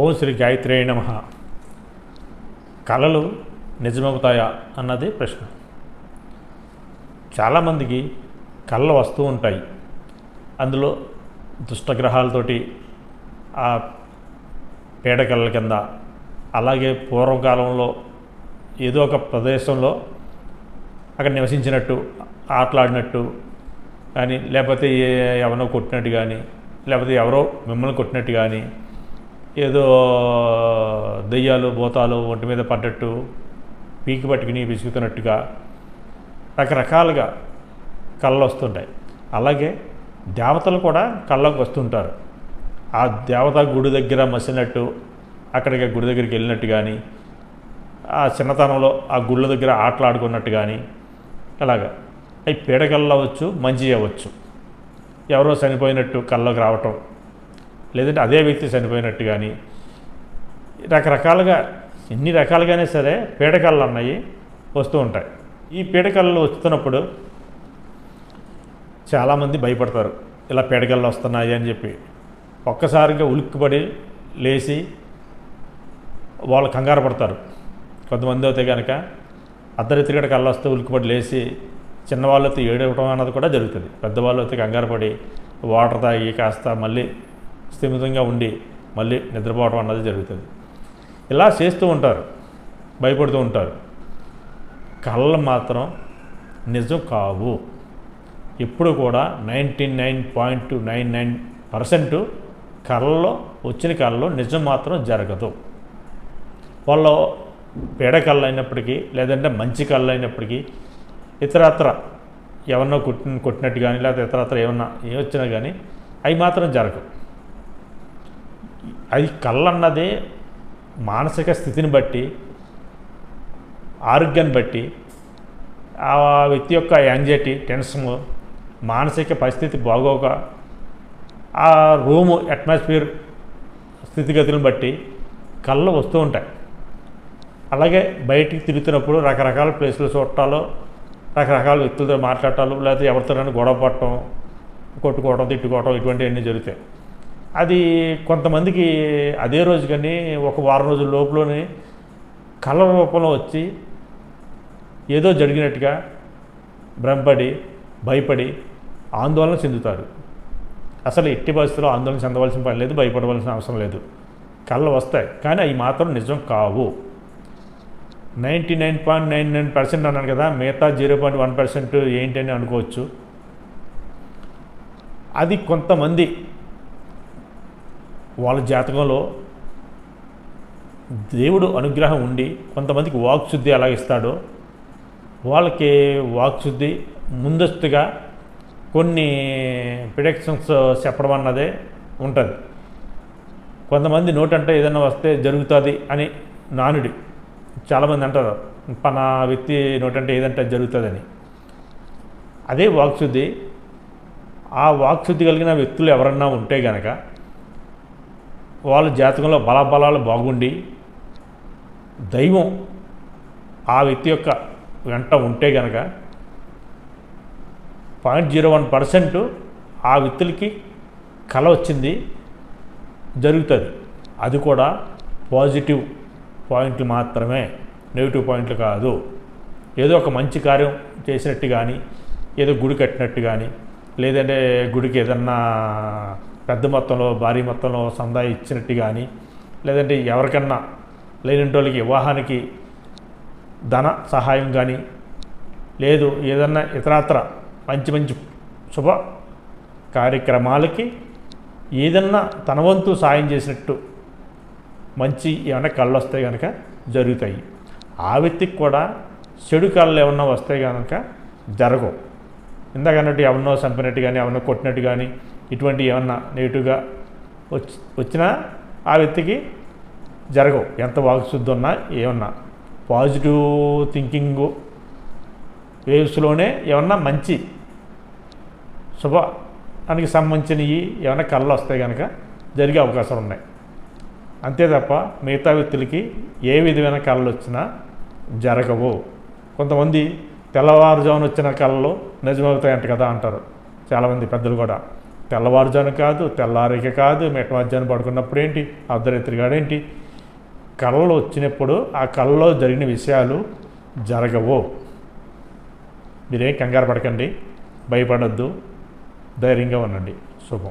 ఓం శ్రీ గాయత్రి నమ. కళలు నిజమవుతాయా అన్నది ప్రశ్న. చాలామందికి కళలు వస్తూ ఉంటాయి. అందులో దుష్టగ్రహాలతోటి ఆ పీడకళ్ళ కింద అలాగే పూర్వకాలంలో ఏదో ఒక ప్రదేశంలో అక్కడ నివసించినట్టు ఆటలాడినట్టు కానీ లేకపోతే ఏ ఎవరినో కొట్టినట్టు కానీ లేకపోతే ఎవరో మిమ్మల్ని కొట్టినట్టు కానీ ఏదో దెయ్యాలు భూతాలు ఒంటి మీద పడ్డట్టు పీకి పట్టుకుని విసుగుతున్నట్టుగా రకరకాలుగా కళ్ళు వస్తుంటాయి అలాగే దేవతలు కూడా కళ్ళకు వస్తుంటారు. ఆ దేవత గుడి దగ్గర మసినట్టు అక్కడికి గుడి దగ్గరికి వెళ్ళినట్టు కానీ ఆ చిన్నతనంలో ఆ గుళ్ళ దగ్గర ఆటలాడుకున్నట్టు కానీ అలాగా. అవి పీడకల్లో అవ్వచ్చు మంచి అవ్వచ్చు ఎవరో చనిపోయినట్టు కళ్ళకు రావటం లేదంటే అదే వ్యక్తి చనిపోయినట్టు కానీ రకరకాలుగా ఎన్ని రకాలుగానే సరే పీడకళ్ళు అన్నవి వస్తూ ఉంటాయి. ఈ పీడకళ్ళు వస్తున్నప్పుడు చాలామంది భయపడతారు. ఇలా పీడకళ్ళు వస్తున్నాయి అని చెప్పి. ఒక్కసారిగా ఉలిక్కుపడి లేచి వాళ్ళు కంగారు పడతారు. కొంతమంది అయితే కనుక అర్ధరిత్రిగడ కళ్ళు వస్తే ఉలిక్కుపడి లేచి చిన్నవాళ్ళతో ఏడవటం అన్నది కూడా జరుగుతుంది. పెద్దవాళ్ళు అయితే కంగారు పడి వాటర్ తాగి కాస్త మళ్ళీ స్థిమితంగా ఉండి మళ్ళీ నిద్రపోవడం అన్నది జరుగుతుంది. ఇలా చేస్తూ ఉంటారు. భయపడుతూ ఉంటారు. కళ్ళు మాత్రం నిజం కావు. ఇప్పుడు కూడా ninety nine point nine nine percent కళ్ళలో వచ్చిన కళ్ళలో నిజం మాత్రం జరగదు. వాళ్ళు పేడ కళ్ళు అయినప్పటికీ లేదంటే మంచి కళ్ళు అయినప్పటికీ ఇతరత్ర ఎవరినో కొట్టిన కొట్టినట్టు కానీ లేకపోతే ఇతరత్ర ఏమన్నా ఏమొచ్చినా కానీ అవి మాత్రం జరగవు. అది కళ్ళన్నదే అన్నది మానసిక స్థితిని బట్టి ఆరోగ్యాన్ని బట్టి ఆ వ్యక్తి యొక్క యాంగ్జైటీ టెన్షన్ మానసిక పరిస్థితి బాగోక ఆ రూము అట్మాస్ఫియర్ స్థితిగతులను బట్టి కళ్ళు వస్తూ ఉంటాయి. అలాగే బయటికి తిరుగుతున్నప్పుడు రకరకాల ప్లేసులు చూడటాలు రకరకాల వ్యక్తులతో మాట్లాడటాలు లేకపోతే ఎవరితోనైనా గొడవ పడటం కొట్టుకోవడం తిట్టుకోవడం ఇటువంటివన్నీ జరుగుతాయి. అది కొంతమందికి అదే రోజు కానీ ఒక వారం రోజుల లోపలనే కళ్ళ రూపంలో వచ్చి ఏదో జరిగినట్టుగా భ్రమపడి భయపడి ఆందోళన చెందుతారు. అసలు ఎట్టి పరిస్థితుల్లో ఆందోళన చెందవలసిన పని లేదు భయపడవలసిన అవసరం లేదు. కళ్ళు వస్తాయి కానీ అవి మాత్రం నిజం కావు. Ninety nine point nine nine percent అన్నాను కదా మిగతా జీరో పాయింట్ వన్ పర్సెంట్ ఏంటని అనుకోవచ్చు. అది కొంతమంది వాళ్ళ జాతకంలో దేవుడు అనుగ్రహం ఉండి కొంతమందికి వాక్శుద్ధి ఎలా ఇస్తాడో. వాళ్ళకి వాక్శుద్ధి ముందస్తుగా కొన్ని ప్రిడిక్షన్స్ చెప్పడం అన్నదే ఉంటుంది. కొంతమంది నోటంటే ఏదైనా వస్తే జరుగుతుంది అని నానుడి. చాలామంది అంటారు పనా వ్యక్తి నోటంటే ఏదంటే జరుగుతుందని. అదే వాక్శుద్ధి ఆ వాక్శుద్ధి కలిగిన వ్యక్తులు ఎవరన్నా ఉంటే గనక వాళ్ళ జాతకంలో బలాబలాలు బాగుండి దైవం ఆ వ్యక్తి యొక్క వెంట ఉంటే గనక పాయింట్ జీరో వన్ పర్సెంట్ ఆ వ్యక్తులకి కళ వచ్చింది జరుగుతుంది. అది కూడా పాజిటివ్ పాయింట్లు మాత్రమే నెగిటివ్ పాయింట్లు కాదు. ఏదో ఒక మంచి కార్యం చేసినట్టు కానీ ఏదో గుడి కట్టినట్టు కానీ లేదంటే గుడికి ఏదన్నా పెద్ద మొత్తంలో భారీ మొత్తంలో సందా ఇచ్చినట్టు కానీ లేదంటే ఎవరికన్నా లేనింటోళ్ళకి వివాహానికి ధన సహాయం కానీ లేదు ఏదన్నా ఇతరత్ర మంచి మంచి శుభ కార్యక్రమాలకి ఏదన్నా తన వంతు సాయం చేసినట్టు మంచి ఏమైనా కళ్ళు వస్తే కనుక జరుగుతాయి. ఆ వ్యక్తికి కూడా చెడు కళ్ళు ఏమన్నా వస్తే కనుక జరగవు. ఇందాక అన్నట్టు ఎవరినో చంపినట్టు కానీ ఎవరినో కొట్టినట్టు కానీ ఇటువంటి ఏమన్నా నెగిటివ్గా వచ్చి వచ్చినా ఆ వ్యక్తికి జరగవు. ఎంత వాక్శుద్ధి ఉన్నా ఏమన్నా పాజిటివ్ థింకింగ్ వేవ్స్లోనే ఏమన్నా మంచి శుభానికి సంబంధించినవి ఏమైనా కళ్ళు వస్తే కనుక జరిగే అవకాశాలు ఉన్నాయి అంతే తప్ప మిగతా వ్యక్తులకి ఏ విధమైన కళలు వచ్చినా జరగవు. కొంతమంది తెల్లవారుజామున వచ్చిన కళలు నిజమవుతాయంట కదా అంటారు. చాలామంది పెద్దలు కూడా. తెల్లవారుజాను కాదు తెల్లారిక కాదు మెట్ట పడుకున్నప్పుడు ఏంటి అర్ధరాత్రిగాడేంటి కళలు వచ్చినప్పుడు ఆ కళలో జరిగిన విషయాలు జరగవు. మీరేం కంగారు పడకండి భయపడద్దు ధైర్యంగా ఉండండి. శుభం.